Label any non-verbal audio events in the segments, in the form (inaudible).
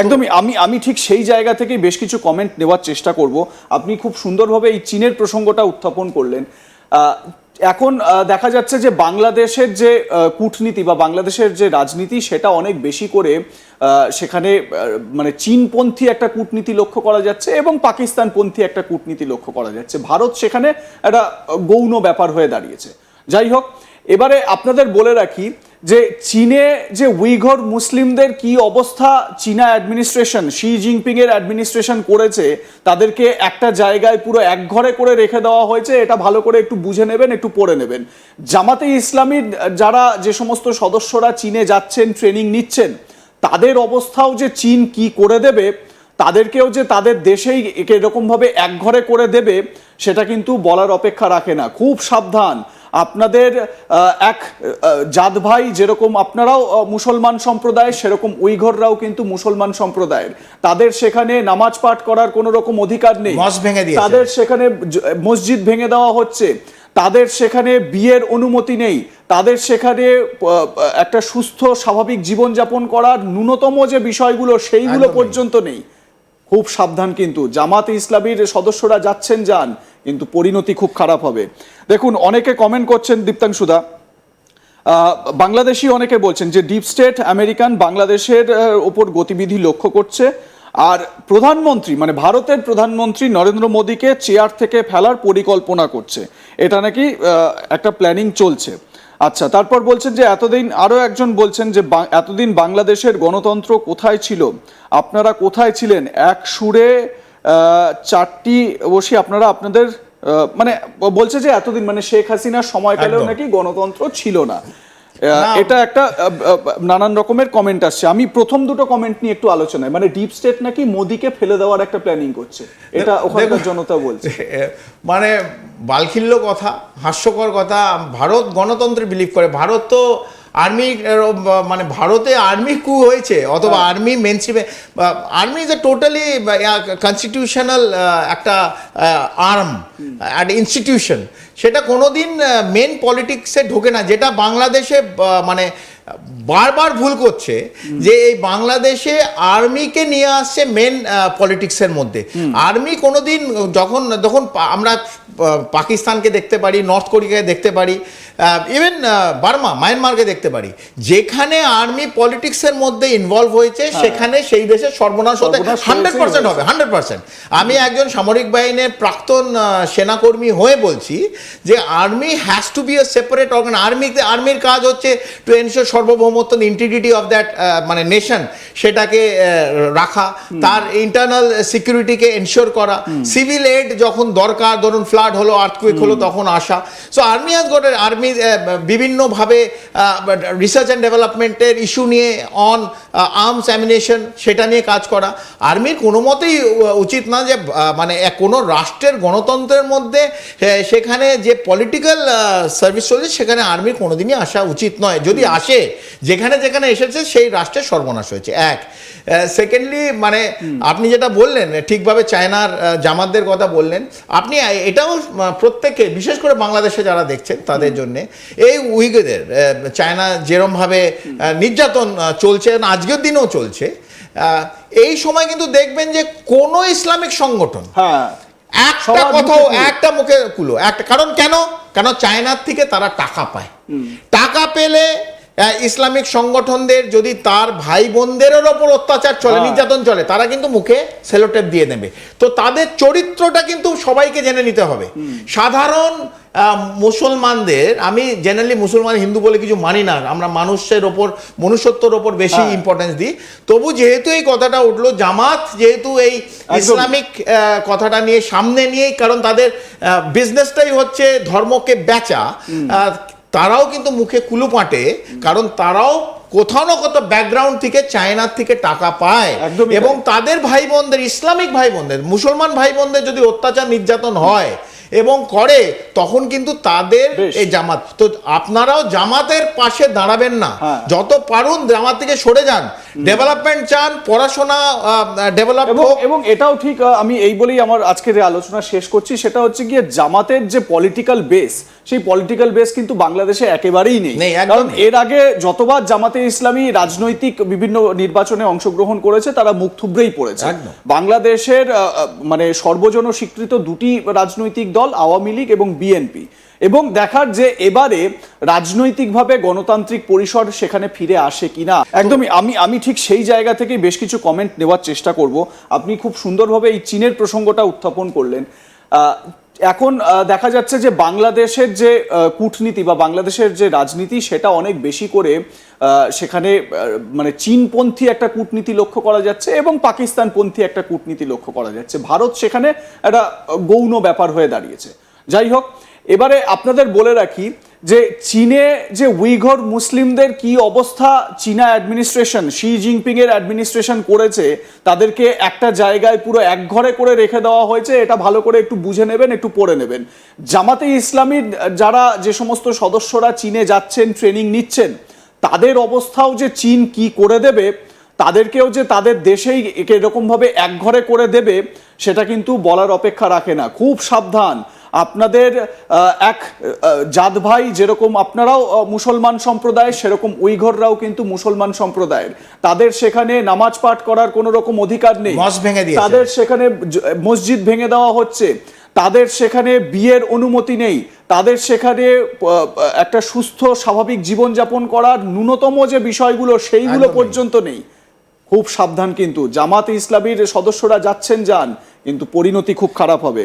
একদমই, আমি আমি ঠিক সেই জায়গা থেকে বেশ কিছু কমেন্ট নেওয়ার চেষ্টা করব। আপনি খুব সুন্দরভাবে এই চীনের প্রসঙ্গটা উত্থাপন করলেন। এখন দেখা যাচ্ছে যে বাংলাদেশের যে কূটনীতি বা বাংলাদেশের যে রাজনীতি, সেটা অনেক বেশি করে সেখানে মানে চীনপন্থী একটা কূটনীতি লক্ষ্য করা যাচ্ছে এবং পাকিস্তানপন্থী একটা কূটনীতি লক্ষ্য করা যাচ্ছে। ভারত সেখানে একটা গৌণ ব্যাপার হয়ে দাঁড়িয়েছে। যাই হোক এবারে আপনাদের বলে রাখি যে চীনে যে উইঘর মুসলিমদের কি অবস্থা, চীনা অ্যাডমিনিস্ট্রেশন শি জিনপিং এর অ্যাডমিনিস্ট্রেশন করেছে, তাদেরকে একটা জায়গায় পুরো এক ঘরে করে রেখে দেওয়া হয়েছে, এটা ভালো করে একটু বুঝে নেবেন, একটু পড়ে নেবেন। জামাতে ইসলামীর যারা যে সমস্ত সদস্যরা চীনে যাচ্ছেন ট্রেনিং নিচ্ছেন, তাদের অবস্থাও যে চীন কি করে দেবে, তাদেরকেও যে তাদের দেশেই এরকমভাবে এক ঘরে করে দেবে, সেটা কিন্তু বলার অপেক্ষা রাখে না। খুব সাবধান। আপনাদের এক জাত ভাই যেরকম আপনারাও মুসলমান সম্প্রদায় সেরকম উইঘররাও কিন্তু মুসলমান সম্প্রদায়ের। তাদের সেখানে নামাজ পাঠ করার কোনো রকম অধিকার নেই। তাদের সেখানে মসজিদ ভেঙে দেওয়া হচ্ছে। তাদের সেখানে বিয়ের অনুমতি নেই। তাদের সেখানে একটা সুস্থ স্বাভাবিক জীবনযাপন করার ন্যূনতম যে বিষয়গুলো সেইগুলো পর্যন্ত নেই। খুব সাবধান কিন্তু। জামাত ইসলামীর সদস্যরা যাচ্ছেন যান, কিন্তু পরিণতি খুব খারাপ হবে। দেখুন, অনেকে কমেন্ট করছেন দীপ্তাংশুদা বাংলাদেশি অনেকে বলছেন যে ডিপ স্টেট আমেরিকান বাংলাদেশের ওপর গতিবিধি লক্ষ্য করছে। আর প্রধানমন্ত্রী মানে ভারতের প্রধানমন্ত্রী নরেন্দ্র মোদীকে চেয়ার থেকে ফেলার পরিকল্পনা করছে। এটা নাকি একটা প্ল্যানিং চলছে। আচ্ছা তারপর বলছেন যে এতদিন আরও একজন বলছেন যে এতদিন বাংলাদেশের গণতন্ত্র কোথায় ছিল আপনারা কোথায় ছিলেন এক সুরে আহ, চারটি বসে আপনারা আপনাদের আহ, মানে বলছে যে এতদিন মানে শেখ হাসিনার সময়কালেও। নাকি গণতন্ত্র ছিল না। এটা একটা নানান রকমের কমেন্ট আসছে। আমি প্রথম দুটো কমেন্ট নিয়ে একটু আলোচনায়। মানে ডিপ স্টেট নাকি মোদিকে ফেলে দেওয়ার একটা প্ল্যানিং করছে। এটা ওখানকার জনতা বলছে। (laughs) মানে বালখিল্য কথা হাস্যকর কথা ভারত গণতন্ত্রে বিলিভ করে। ভারত তো আর্মি মানে ভারতে আর্মি কু হয়েছে অথবা army মেনস্ট্রিমে army is a totally constitutional একটা আর্ম একটা ইনস্টিটিউশন সেটা কোনোদিন মেন পলিটিক্সে ঢোকে না। যেটা বাংলাদেশে মানে বারবার ভুল করছে যে এই বাংলাদেশে আর্মিকে নিয়ে আসছে মেন পলিটিক্সের মধ্যে। আর্মি কোনোদিন যখন যখন আমরা পাকিস্তানকে দেখতে পারি নর্থ কোরিয়াকে দেখতে পারি ইভেন বার্মা মায়ানমারকে দেখতে পারি যেখানে আর্মি পলিটিক্সের মধ্যে ইনভলভ হয়েছে সেখানে সেই দেশের সর্বনাশ হতে হান্ড্রেড পার্সেন্ট হবে হান্ড্রেড পার্সেন্ট আমি একজন সামরিক বাহিনীর প্রাক্তন সেনাকর্মী হয়ে বলছি যে army has to be a separate organ আর্মিতে আর্মির কাজ হচ্ছে টু এনশিওর সার্বভৌমত্ব ইন্টিগ্রিটি অফ দ্যাট মানে নেশন সেটাকে রাখা তার ইন্টারনাল সিকিউরিটিকে এনশিওর করা। সিভিল এড যখন দরকার ধরুন ফ্লাড হলো আর্থকুইক হলো তখন আসা। So army has got army বিভিন্নভাবে রিসার্চ অ্যান্ড ডেভেলপমেন্টের ইস্যু নিয়ে অন আর্মস অ্যামিনেশন সেটা নিয়ে কাজ করা। আর্মির কোনো মতেই উচিত না যে মানে কোনো রাষ্ট্রের গণতন্ত্রের মধ্যে সেখানে যে পলিটিক্যাল সার্ভিস চলছে সেখানে আর্মির কোনোদিনই আসা উচিত নয়। যদি আসে যেখানে যেখানে এসেছে সেই রাষ্ট্রের সর্বনাশ হয়েছে। এক। সেকেন্ডলি মানে আপনি যেটা বললেন ঠিকভাবে চায়নার জামাতদের কথা বললেন আপনি এটাও প্রত্যেকে বিশেষ করে বাংলাদেশে যারা দেখছেন তাদের জন্য এই উইগদের চায়না যেরমভাবে নির্যাতন চলছে আজকের দিনেও চলছে এই সময় কিন্তু দেখবেন যে কোনো ইসলামিক সংগঠন হ্যাঁ। একটা কথাও একটা মুখে কুলো। একটা কারণ কেন? কেন চায়নার থেকে তারা টাকা পায়। টাকা পেলে ইসলামিক সংগঠনদের যদি তার ভাই বোনদের ওপর অত্যাচার চলে হ্যাঁ। নির্যাতন চলে তারা কিন্তু মুখে সেলোটেপ দিয়ে নেবে। তো তাদের চরিত্রটা কিন্তু সবাইকে জেনে নিতে হবে। সাধারণ মুসলমানদের আমি জেনারেলি মুসলমান হিন্দু বলে কিছু মানি না আমরা মানুষের ওপর মনুষ্যত্বর ওপর বেশি হ্যাঁ। ইম্পর্টেন্স দিই। তবু যেহেতু এই কথাটা উঠল জামাত যেহেতু এই ইসলামিক কথাটা নিয়ে সামনে নিয়েই কারণ তাদের বিজনেসটাই হচ্ছে ধর্মকে বেচা। তারাও কিন্তু মুখে কুলু পাটে কারণ তারাও কোথাও না কোথাও ব্যাকগ্রাউন্ড থেকে চায়নার থেকে টাকা পায়। এবং তাদের ভাই বোনদের ইসলামিক ভাই বোনদের মুসলমান ভাই বোনদের যদি অত্যাচার নির্যাতন হয় এবং করে তখন কিন্তু তাদের এই জামাত। তো আপনারাও জামাতের পাশে দাঁড়াবেন না। হ্যাঁ। যত পারুন জামাত থেকে সরে যান। ডেভেলপমেন্ট চান পড়াশোনা ডেভেলপ এবং এটাও ঠিক আমি এই বলেই আমার আজকের আলোচনা শেষ করছি। সেটা হচ্ছে গিয়ে জামাতের যে পলিটিক্যাল বেস সেই পলিটিক্যাল বেস কিন্তু বাংলাদেশে একেবারেই নেই। কারণ এর আগে যতবার জামাতে ইসলামী রাজনৈতিক বিভিন্ন নির্বাচনে অংশগ্রহণ করেছে তারা মুখ থুবড়েই পড়েছে। বাংলাদেশের মানে সর্বজন স্বীকৃত দুটি রাজনৈতিক দল আওয়ামী লীগ এবং বিএনপি। এবং দেখার যে এবারে রাজনৈতিকভাবে গণতান্ত্রিক পরিসর সেখানে ফিরে আসে কিনা, একদমই আমি আমি ঠিক সেই জায়গা থেকে বেশ কিছু কমেন্ট নেওয়ার চেষ্টা করব। আপনি খুব সুন্দরভাবে এই চীনের প্রসঙ্গটা উত্থাপন করলেন। এখন দেখা যাচ্ছে যে বাংলাদেশের যে কূটনীতি বা বাংলাদেশের যে রাজনীতি, সেটা অনেক বেশি করে সেখানে মানে চীনপন্থী একটা কূটনীতি লক্ষ্য করা যাচ্ছে এবং পাকিস্তানপন্থী একটা কূটনীতি লক্ষ্য করা যাচ্ছে। ভারত সেখানে একটা গৌণ ব্যাপার হয়ে দাঁড়িয়েছে। যাই হোক, এবারে আপনাদের বলে রাখি যে চীনে যে উইঘর মুসলিমদের কি অবস্থা, চীনা অ্যাডমিনিস্ট্রেশন শি জিনপিং এর অ্যাডমিনিস্ট্রেশন করেছে, তাদেরকে একটা জায়গায় পুরো এক ঘরে করে রেখে দেওয়া হয়েছে, এটা ভালো করে একটু বুঝে নেবেন, একটু পড়ে নেবেন। জামাতে ইসলামীর যারা যে সমস্ত সদস্যরা চীনে যাচ্ছেন ট্রেনিং নিচ্ছেন, তাদের অবস্থাও যে চীন কি করে দেবে তাদেরকেও যে তাদের দেশেই এরকম ভাবে এক ঘরে করে দেবে সেটা কিন্তু বলার অপেক্ষা রাখে না। খুব সাবধান। আপনাদের এক জাত ভাই যেরকম আপনারাও মুসলমান সম্প্রদায় সেরকম উইঘররাও কিন্তু মুসলমান সম্প্রদায়ের। তাদের সেখানে নামাজ পাঠ করার কোনো রকম অধিকার নেই। তাদের সেখানে মসজিদ ভেঙে দেওয়া হচ্ছে। তাদের সেখানে বিয়ের অনুমতি নেই। তাদের সেখানে একটা সুস্থ স্বাভাবিক জীবনযাপন করার ন্যূনতম যে বিষয়গুলো সেইগুলো পর্যন্ত নেই। খুব সাবধান কিন্তু। জামাত ইসলামীর সদস্যরা যাচ্ছেন যান, কিন্তু পরিণতি খুব খারাপ হবে।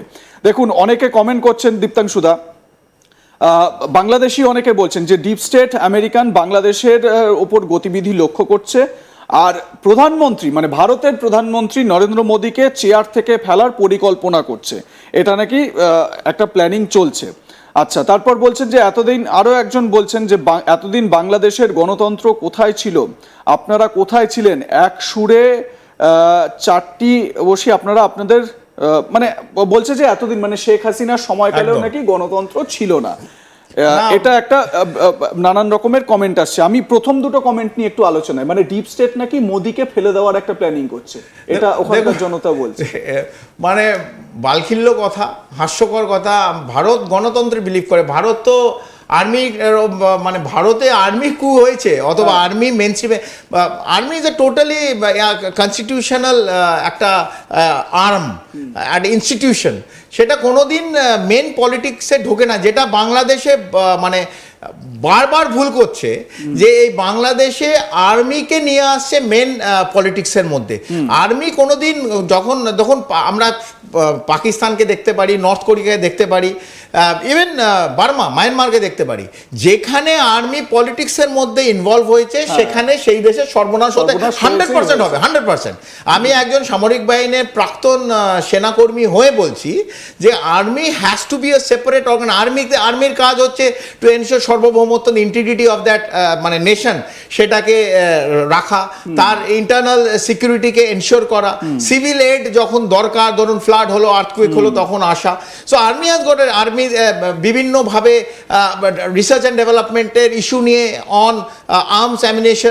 দেখুন, অনেকে কমেন্ট করছেন দীপ্তাংশুদা বাংলাদেশি অনেকে বলছেন যে ডিপ স্টেট আমেরিকান বাংলাদেশের ওপর গতিবিধি লক্ষ্য করছে। আর প্রধানমন্ত্রী মানে ভারতের প্রধানমন্ত্রী নরেন্দ্র মোদীকে চেয়ার থেকে ফেলার পরিকল্পনা করছে। এটা নাকি একটা প্ল্যানিং চলছে। আচ্ছা তারপর বলছেন যে এতদিন আরও একজন বলছেন যে এতদিন বাংলাদেশের গণতন্ত্র কোথায় ছিল আপনারা কোথায় ছিলেন এক সুরে আহ, চারটি বসে আপনারা আপনাদের আহ, মানে বলছে যে এতদিন মানে শেখ হাসিনার সময়কালেও। নাকি গণতন্ত্র ছিল না। এটা একটা নানান রকমের কমেন্ট আসছে। আমি প্রথম দুটো কমেন্ট নিয়ে একটু আলোচনায়। মানে ডিপ স্টেট নাকি মোদিকে ফেলে দেওয়ার একটা প্ল্যানিং করছে। এটা ওখানকার জনতা বলছে। (laughs) মানে বালখিল্য কথা হাস্যকর কথা ভারত গণতন্ত্রে বিলিভ করে। ভারত তো আর্মি মানে ভারতে আর্মি কু হয়েছে অথবা army মেনস্ট্রিমে army is a totally constitutional একটা আর্ম একটা ইনস্টিটিউশন সেটা কোনোদিন মেন পলিটিক্সে ঢোকে না। যেটা বাংলাদেশে মানে বারবার ভুল করছে যে এই বাংলাদেশে আর্মিকে নিয়ে আসছে মেন পলিটিক্সের মধ্যে। আর্মি কোনোদিন যখন যখন আমরা পাকিস্তানকে দেখতে পারি নর্থ কোরিয়াকে দেখতে পারি ইভেন বার্মা মায়ানমারকে দেখতে পারি। যেখানে আর্মি পলিটিক্সের মধ্যে ইনভলভ হয়েছে সেখানে সেই দেশের সর্বনাশ হতে হান্ড্রেড পার্সেন্ট হবে হান্ড্রেড পার্সেন্ট আমি একজন সামরিক বাহিনীর প্রাক্তন সেনাকর্মী হয়ে বলছি যে army has to be a separate organ আর্মিতে আর্মির কাজ হচ্ছে টু এনশিওর সার্বভৌমত্ব ইন্টিগ্রিটি অফ দ্যাট মানে নেশন সেটাকে রাখা তার ইন্টারনাল সিকিউরিটিকে এনশিওর করা। সিভিল এড যখন দরকার ধরুন ফ্লাড হলো আর্থকুইক হলো তখন আসা। So army has got army বিভিন্নভাবে রিসার্চ অ্যান্ড ডেভেলপমেন্টের ইস্যু নিয়ে অন আর্মস অ্যামিনেশন